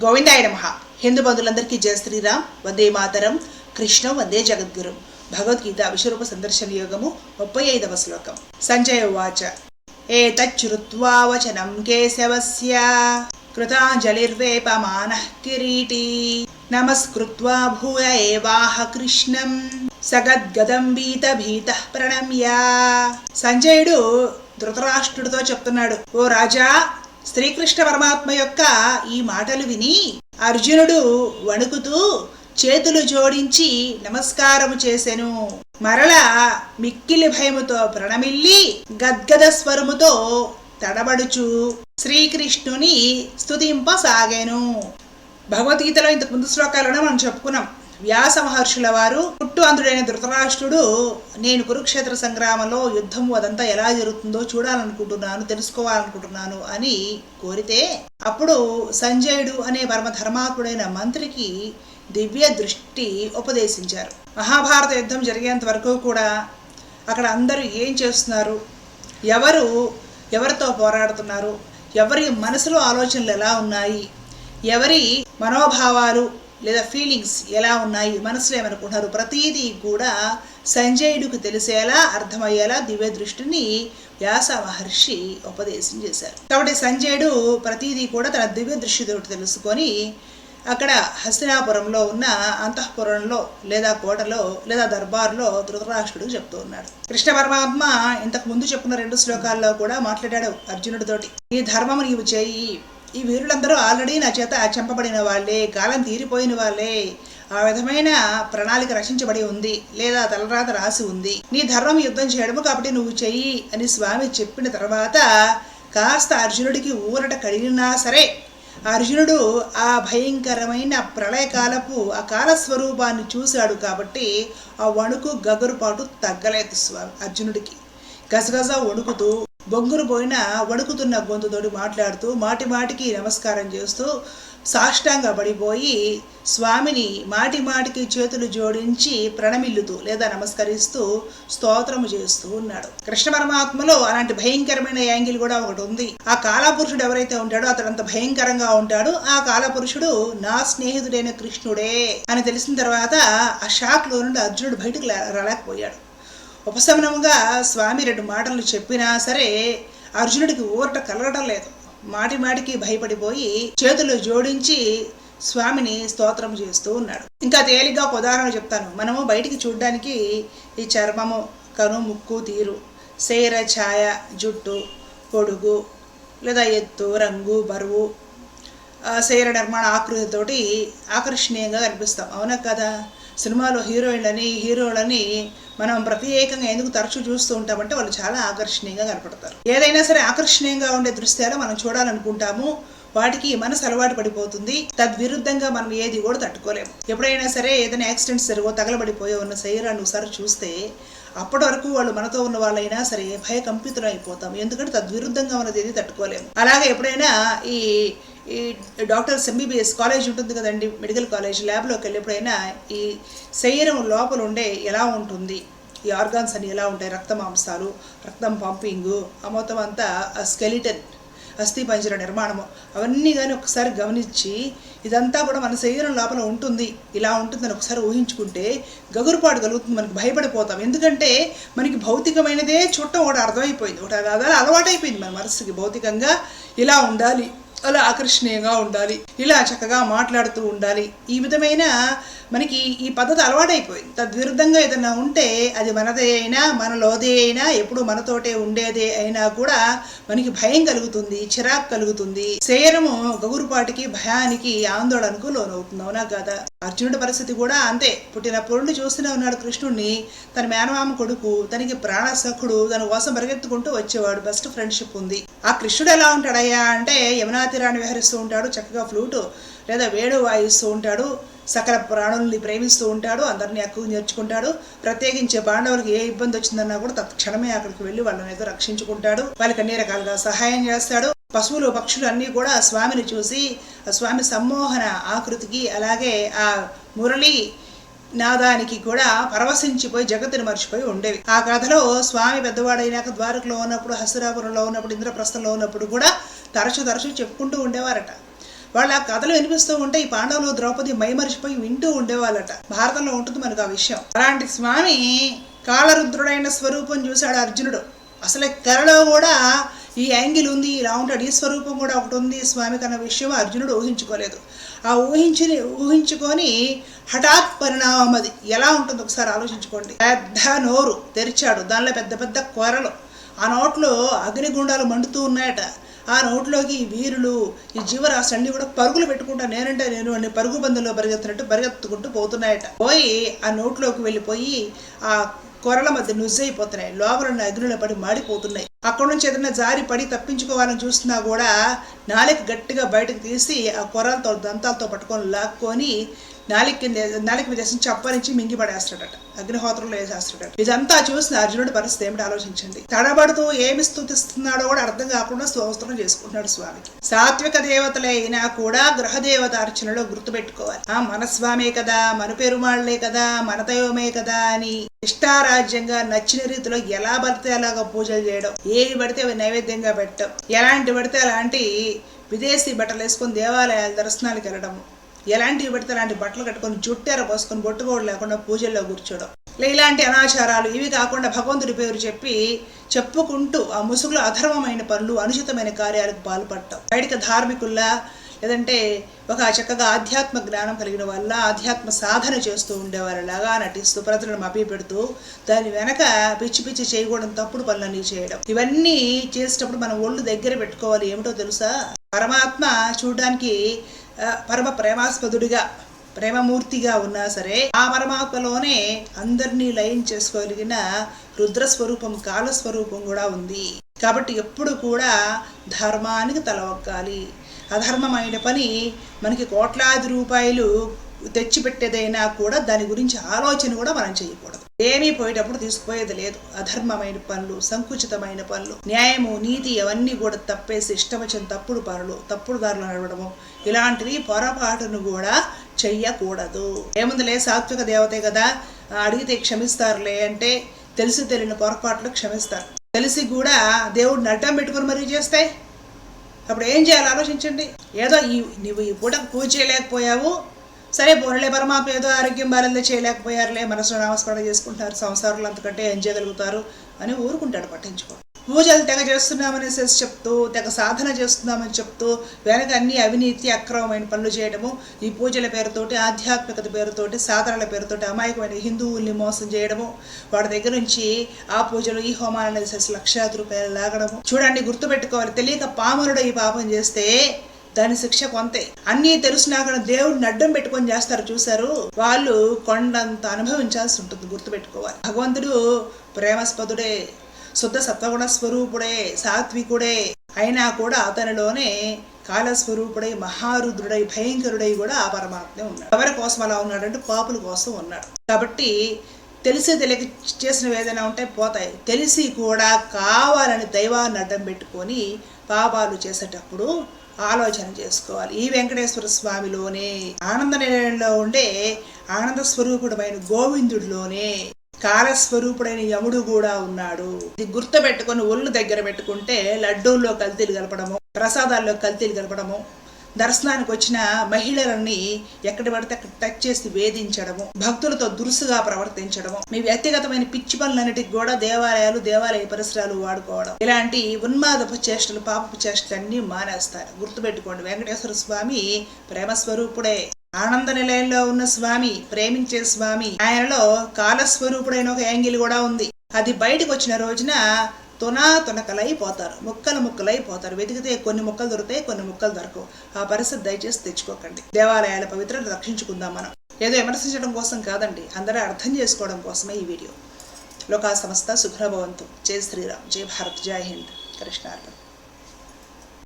గోవిందాయ నమ. హిందూ బంధువులందరికీ జయ శ్రీరామ్. వందే మాతరం. కృష్ణ వందే జగద్గురు. భగవద్గీత విశ్వరూప సందర్శన యోగము ముప్పై ఐదవ శ్లోకం. సంజయ ఏ ఏతచ్చురుత్వా వచనం కేశవస్య. కృతాంజలిర్వేపమానః కిరీటీ. నమస్కృత్వా భూయ ఏవాహ కృష్ణం. సగద్గదం భీత భీత ప్రణమ్య. సంజయుడు ధృతరాష్ట్రుడితో చెప్తున్నాడు ఓ రాజా శ్రీకృష్ణ పరమాత్మ యొక్క ఈ మాటలు విని అర్జునుడు వణుకుతూ చేతులు జోడించి నమస్కారము చేసెను. మరల మిక్కిలి భయముతో ప్రణమిల్లి గద్గద స్వరముతో తడబడుచు శ్రీకృష్ణుని స్తుతింపసాగాను. భగవద్గీతలో ఇంతకు ముందు శ్లోకాలను మనం చెప్పుకున్నాం. వ్యాస మహర్షుల వారు పుట్టు అందుడైన ధృతరాష్ట్రుడు నేను కురుక్షేత్ర సంగ్రామంలో యుద్ధం అదంతా ఎలా జరుగుతుందో చూడాలనుకుంటున్నాను తెలుసుకోవాలనుకుంటున్నాను అని కోరితే అప్పుడు సంజయుడు అనే పరమ ధర్మాత్ముడైన మంత్రికి దివ్య దృష్టి ఉపదేశించారు. మహాభారత యుద్ధం జరిగేంత వరకు కూడా అక్కడ అందరూ ఏం చేస్తున్నారు? ఎవరు ఎవరితో పోరాడుతున్నారు? ఎవరి మనసులో ఆలోచనలు ఎలా ఉన్నాయి? ఎవరి మనోభావాలు లేదా ఫీలింగ్స్ ఎలా ఉన్నాయి మనసులో ఏమనుకుంటున్నారు? ప్రతీదీ కూడా సంజయుడికి తెలిసేలా అర్థమయ్యేలా దివ్య దృష్టిని వ్యాస మహర్షి ఉపదేశం చేశారు. కాబట్టి సంజయుడు ప్రతీదీ కూడా తన దివ్య దృష్టితో తెలుసుకొని అక్కడ హస్తినాపురంలో ఉన్న అంతఃపురంలో లేదా కోటలో లేదా దర్బార్లో ధృతరాష్ట్రుడు చెప్తూ ఉన్నాడు. కృష్ణ పరమాత్మ ఇంతకు ముందు చెప్పుకున్న రెండు శ్లోకాల్లో కూడా మాట్లాడాడు అర్జునుడితోటి. ఈ ధర్మము నీవు చేయి ఈ వీరులందరూ ఆల్రెడీ నా చేత చంపబడిన వాళ్ళే కాలం తీరిపోయిన వాళ్ళే. ఆ విధమైన ప్రణాళిక రచించబడి ఉంది లేదా తలరాత రాసి ఉంది. నీ ధర్మం యుద్ధం చేయడము కాబట్టి నువ్వు చెయ్యి అని స్వామి చెప్పిన తర్వాత కాస్త అర్జునుడికి ఊరట కలిగినా సరే అర్జునుడు ఆ భయంకరమైన ప్రళయకాలపు ఆ కాలస్వరూపాన్ని చూశాడు కాబట్టి ఆ వణుకు గగురుపాటు తగ్గలేదు స్వామి అర్జునుడికి. గజగజ వణుకుతూ బొంగురు పోయిన వణుకుతున్న గొంతుతోటి మాట్లాడుతూ మాటి మాటికి నమస్కారం చేస్తూ సాష్టాంగ పడిపోయి స్వామిని మాటి మాటికి చేతులు జోడించి ప్రణమిల్లుతూ లేదా నమస్కరిస్తూ స్తోత్రము చేస్తూ ఉన్నాడు. కృష్ణ పరమాత్మలో అలాంటి భయంకరమైన యాంగిల్ కూడా ఒకటి ఉంది. ఆ కాలపురుషుడు ఎవరైతే ఉంటాడో అతడు అంత భయంకరంగా ఉంటాడు. ఆ కాలపురుషుడు నా స్నేహితుడైన కృష్ణుడే అని తెలిసిన తర్వాత ఆ షాక్లో నుండి అర్జునుడు బయటకు రాలేకపోయాడు. ఉపశమనముగా స్వామి రెండు మాటలు చెప్పినా సరే అర్జునుడికి ఊరట కలగడం లేదు. మాటి మాటికి భయపడిపోయి చేతులు జోడించి స్వామిని స్తోత్రం చేస్తూ ఉన్నాడు. ఇంకా తేలిగ్గా ఒక ఉదాహరణ చెప్తాను. మనము బయటికి చూడడానికి ఈ చర్మము కను ముక్కు తీరు శరీర ఛాయ జుట్టు పొడుగు లేదా ఎత్తు రంగు బరువు శరీర నిర్మాణ ఆకృతితోటి ఆకర్షణీయంగా కనిపిస్తాం. అవునా కదా? సినిమాలో హీరోయిన్లని హీరోలని మనం ప్రత్యేకంగా ఎందుకు తరచూ చూస్తూ ఉంటామంటే వాళ్ళు చాలా ఆకర్షణీయంగా కనపడతారు. ఏదైనా సరే ఆకర్షణీయంగా ఉండే దృశ్యాలు మనం చూడాలనుకుంటాము. వాటికి మనసు అలవాటు పడిపోతుంది. తద్విరుద్ధంగా మనం ఏది కూడా తట్టుకోలేము. ఎప్పుడైనా సరే ఏదైనా యాక్సిడెంట్స్ జరిగో తగలబడిపోయో ఉన్న శరీరాన్ని ఒకసారి చూస్తే అప్పటి వరకు వాళ్ళు మనతో ఉన్న వాళ్ళైనా సరే భయకంపితులు అయిపోతాం ఎందుకంటే తద్విరుద్ధంగా ఉన్నది ఏది తట్టుకోలేము. అలాగే ఎప్పుడైనా ఈ ఈ డాక్టర్స్ ఎంబీబీఎస్ కాలేజ్ ఉంటుంది కదండి మెడికల్ కాలేజ్ ల్యాబ్లోకి వెళ్ళినప్పుడైనా ఈ శరీరం లోపల ఉండే ఎలా ఉంటుంది? ఈ ఆర్గాన్స్ అని ఎలా ఉంటాయి? రక్త మాంసాలు రక్తం పంపింగు ఆ మొత్తం అంతా స్కెలిటన్ అస్థి పంజర నిర్మాణము అవన్నీ కానీ ఒకసారి గమనించి ఇదంతా కూడా మన శరీరం లోపల ఉంటుంది. ఇలా ఉంటుందని ఒకసారి ఊహించుకుంటే గగురుపాటు కలుగుతుంది. మనకి భయపడిపోతాం. ఎందుకంటే మనకి భౌతికమైనదే చుట్టం ఒకటి అర్థమైపోయింది. ఒకటి అలా అలవాటైపోయింది మన మనసుకి. భౌతికంగా ఇలా ఉండాలి. అలా ఆకర్షణీయంగా ఉండాలి. ఇలా చక్కగా మాట్లాడుతూ ఉండాలి. ఈ విధమైన మనకి ఈ పద్ధతి అలవాటైపోయింది. తద్విరుద్ధంగా ఏదైనా ఉంటే అది మనదే అయినా మనలోదే అయినా ఎప్పుడు మనతోటే ఉండేదే అయినా కూడా మనకి భయం కలుగుతుంది చిరాకు కలుగుతుంది. శరీరము గగురుపాటికి భయానికి ఆందోళనకు లోనవుతుంది అవునా కదా. అర్జునుడి పరిస్థితి కూడా అంతే. పుట్టిన నుండి చూస్తూనే ఉన్నాడు కృష్ణుడిని తన మేనమామ కొడుకు తనకి ప్రాణసఖుడు తన కోసం పరిగెత్తుకుంటూ వచ్చేవాడు. బెస్ట్ ఫ్రెండ్షిప్ ఉంది. ఆ కృష్ణుడు ఎలా ఉంటాడయ్యా అంటే యమునా తీరాన్ని విహరిస్తూ ఉంటాడు చక్కగా ఫ్లూటు లేదా వేడు వాయిస్తూ ఉంటాడు సకల ప్రాణుల్ని ప్రేమిస్తూ ఉంటాడు అందరినీ ఎక్కువ నేర్చుకుంటాడు. ప్రత్యేకించే పాండవులకు ఏ ఇబ్బంది వచ్చిందన్నా కూడా తత్క్షణమే అక్కడికి వెళ్ళి వాళ్ళని ఏదో రక్షించుకుంటాడు. వాళ్ళకి అన్ని రకాలుగా సహాయం చేస్తాడు. పశువులు పక్షులు అన్నీ కూడా స్వామిని చూసి ఆ స్వామి సమ్మోహన ఆకృతికి అలాగే ఆ మురళి నాదానికి కూడా పరవశించిపోయి జగత్తుని మర్చిపోయి ఉండేవి. ఆ కథలో స్వామి పెద్దవాడైనాక ద్వారకలో ఉన్నప్పుడు హస్తిరాపురంలో ఉన్నప్పుడు ఇంద్రప్రస్థంలో ఉన్నప్పుడు కూడా తరచు తరచు చెప్పుకుంటూ ఉండేవారట. వాళ్ళు ఆ కథలు వినిపిస్తూ ఉంటే ఈ పాండవులు ద్రౌపది మైమరిచిపోయి వింటూ ఉండేవాళ్ళట. భారతంలో ఉంటుంది మనకు ఆ విషయం. అలాంటి స్వామి కాళరుద్రుడైన స్వరూపం చూశాడు అర్జునుడు. అసలు కళలో కూడా ఈ యాంగిల్ ఉంది ఇలా ఉంటాడు ఈ స్వరూపం కూడా ఒకటి ఉంది. స్వామికి అన్న విషయం అర్జునుడు ఊహించుకోలేదు. ఆ ఊహించి ఊహించుకొని హఠాత్ పరిణామం అది. ఎలా ఉంటుంది ఒకసారి ఆలోచించుకోండి. పెద్ద నోరు తెరిచాడు. దానిలో పెద్ద పెద్ద కొరలు. ఆ నోట్లో అగ్నిగుండాలు మండుతూ ఉన్నాయట. ఆ నోట్లోకి ఈ వీరులు ఈ జీవరాశి అన్ని కూడా పరుగులు పెట్టుకుంటా నేనంటే నేను అన్ని పరుగు బంధంలో పరిగెత్తినట్టు పరిగెత్తుకుంటూ పోతున్నాయట. పోయి ఆ నోట్లోకి వెళ్ళిపోయి ఆ కొరల మధ్య నుజ్జైపోతున్నాయి. లోపల అగ్నిలో పడి మాడిపోతున్నాయి. అక్కడ నుంచి ఏదైనా జారి పడి తప్పించుకోవాలని చూస్తున్నా కూడా నాలిక గట్టిగా బయటకు తీసి ఆ కొరలతో దంతాలతో పట్టుకొని లాక్కొని నాలిక కింద నాలిక మీద వేసి చప్పరించి మింగి పడేస్తాడట. అగ్నిహోత్రంలో వేసేస్తాడట. ఇదంతా చూసిన అర్జునుడి పరిస్థితి ఏమిటి ఆలోచించండి. తడబడుతూ ఏమి స్థుతిస్తున్నాడో కూడా అర్థం కాకుండా స్తోత్రం చేసుకుంటున్నాడు స్వామికి. సాత్విక దేవతలే అయినా కూడా గ్రహ దేవత అర్చనలో గుర్తుపెట్టుకోవాలి. ఆ మన స్వామే కదా మన పెరుమాళ్ళే కదా మన దైవమే కదా అని ఇష్టారాజ్యంగా నచ్చిన రీతిలో ఎలా పడితే అలాగా పూజలు చేయడం ఏవి పడితే అవి నైవేద్యంగా పెట్టడం ఎలాంటి పడితే అలాంటి విదేశీ బట్టలు వేసుకొని దేవాలయాల దర్శనాలకు వెళ్ళడం ఎలాంటివి పడితే అలాంటి బట్టలు కట్టుకొని జుట్టెర పోసుకొని బొట్టుకోడు లేకుండా పూజల్లో కూర్చోవడం. ఇలాంటి అనాచారాలు ఇవి కాకుండా భగవంతుడి పేరు చెప్పి చెప్పుకుంటూ ఆ ముసుగులో అధర్మమైన పనులు అనుచితమైన కార్యాలకు పాల్పడటం. బయటకు ధార్మికుల్లా లేదంటే ఒక చక్కగా ఆధ్యాత్మ జ్ఞానం కలిగిన వల్ల ఆధ్యాత్మ సాధన చేస్తూ ఉండేవారిలాగా నటిస్తూ ప్రజలను మభ్య పెడుతూ దాని వెనక పిచ్చి పిచ్చి చేయకూడదు తప్పుడు పనులన్నీ చేయడం. ఇవన్నీ చేసేటప్పుడు మనం ఒళ్ళు దగ్గర పెట్టుకోవాలి ఏమిటో తెలుసా? పరమాత్మ చూడడానికి పరమ ప్రేమాస్పదుడిగా ప్రేమమూర్తిగా ఉన్నా సరే ఆ పరమాత్మలోనే అందరినీ లయం చేసుకోగలిగిన రుద్రస్వరూపం కాలస్వరూపం కూడా ఉంది. కాబట్టి ఎప్పుడు కూడా ధర్మానికి తల ఒక్కాలి అధర్మమైన పని మనకి కోట్లాది రూపాయలు తెచ్చిపెట్టేదైనా కూడా దాని గురించి ఆలోచన కూడా మనం చేయకూడదు. ఏమీ పోయేటప్పుడు తీసుకుపోయేది లేదు. అధర్మమైన పనులు సంకుచితమైన పనులు న్యాయము నీతి అవన్నీ కూడా తప్పేసి ఇష్టమచ్చిన తప్పుడు పనులు తప్పుడు దారులు నడవడము ఇలాంటివి పొరపాటును కూడా చెయ్యకూడదు. ఏముందిలే సాత్విక దేవతే కదా అడిగితే క్షమిస్తారులే అంటే తెలిసి తెలియని పొరపాట్లు క్షమిస్తారు. తెలిసి కూడా దేవుడిని అడ్డం పెట్టుకుని మరీ చేస్తాయి అప్పుడు ఏం చేయాలి? ఆలోచించండి. ఏదో ఈ నువ్వు ఈ పూట పూజ చేయలేకపోయావు. సరే పోనలే పరమాత్మ ఏదో ఆరోగ్యం బాగాలేదో చేయలేకపోయారులే మనసులో నమస్కారం చేసుకుంటారు సంసారంలో అంతకంటే ఏం చేయగలుగుతారు అని ఊరుకుంటాడు పట్టించుకో పూజలు తెగ చేస్తున్నామని చెప్తూ తెగ సాధన చేస్తున్నామని చెప్తూ వెనక అన్ని అవినీతి అక్రమమైన పనులు చేయడము ఈ పూజల పేరుతోటి ఆధ్యాత్మికత పేరుతోటి సాధనల పేరుతోటి అమాయకమైన హిందువుల్ని మోసం చేయడము వాడి దగ్గర నుంచి ఆ పూజలు ఈ హోమాలను చేసేసి లక్షాది రూపాయలు లాగడము. చూడండి గుర్తుపెట్టుకోవాలి. తెలియక పామరుడు ఈ పాపం చేస్తే దాని శిక్ష కొంతే అన్నీ తెలిసినా కూడా దేవుడిని అడ్డం పెట్టుకొని చేస్తారు చూశారు? వాళ్ళు కొండంత అనుభవించాల్సి ఉంటుంది గుర్తుపెట్టుకోవాలి. భగవంతుడు ప్రేమస్పదుడే. శుద్ధ సత్వగుణ స్వరూపుడే సాత్వికుడే అయినా కూడా అతనిలోనే కాలస్వరూపుడై మహారుద్రుడై భయంకరుడై కూడా ఆ పరమాత్మే ఉన్నాడు. ఎవరి కోసం అలా ఉన్నాడంటే పాపుల కోసం ఉన్నాడు. కాబట్టి తెలిసి తెలియక చేసినవి ఏదైనా ఉంటే పోతాయి. తెలిసి కూడా కావాలని దైవాన్ని అడ్డం పెట్టుకొని పాపాలు చేసేటప్పుడు ఆలోచన చేసుకోవాలి. ఈ వెంకటేశ్వర స్వామిలోనే ఆనంద నిలయంలో ఉండే ఆనంద స్వరూపుడమైన గోవిందుడిలోనే కాలస్వరూపుడైన యముడు కూడా ఉన్నాడు. ఇది గుర్తు పెట్టుకొని ఒళ్ళు దగ్గర పెట్టుకుంటే లడ్డూల్లో కల్తీలు కలపడము ప్రసాదాల్లో కల్తీలు కలపడము దర్శనానికి వచ్చిన మహిళలని ఎక్కడ పడితే అక్కడ టచ్ చేసి వేధించడము భక్తులతో దురుసుగా ప్రవర్తించడము మీ వ్యక్తిగతమైన పిచ్చి పనులన్నిటికి కూడా దేవాలయాలు దేవాలయ పరిసరాలు వాడుకోవడం. ఇలాంటి ఉన్మాదపు చేష్టలు పాపపు చేష్టలు అన్ని మానేస్తారు. గుర్తుపెట్టుకోండి వెంకటేశ్వర స్వామి ప్రేమ స్వరూపుడే ఆనంద నిలయంలో ఉన్న స్వామి ప్రేమించే స్వామి ఆయనలో కాలస్వరూపుడైన ఒక యాంగిల్ కూడా ఉంది. అది బయటకు వచ్చిన రోజున తునా తునకలైపోతారు. ముక్కలు ముక్కలైపోతారు. వెతికితే కొన్ని ముక్కలు దొరుకుతాయి కొన్ని ముక్కలు దొరకవు. ఆ పరిస్థితి దయచేసి తెచ్చుకోకండి. దేవాలయాల పవిత్రత రక్షించుకుందాం మనం. ఏదో విమర్శించడం కోసం కాదండి అందరూ అర్థం చేసుకోవడం కోసమే ఈ వీడియో. లోకా సంస్థ సుఖ్రభవంతు జై శ్రీరామ్. జై భారత్. జై హింద్. కృష్ణార్పణ.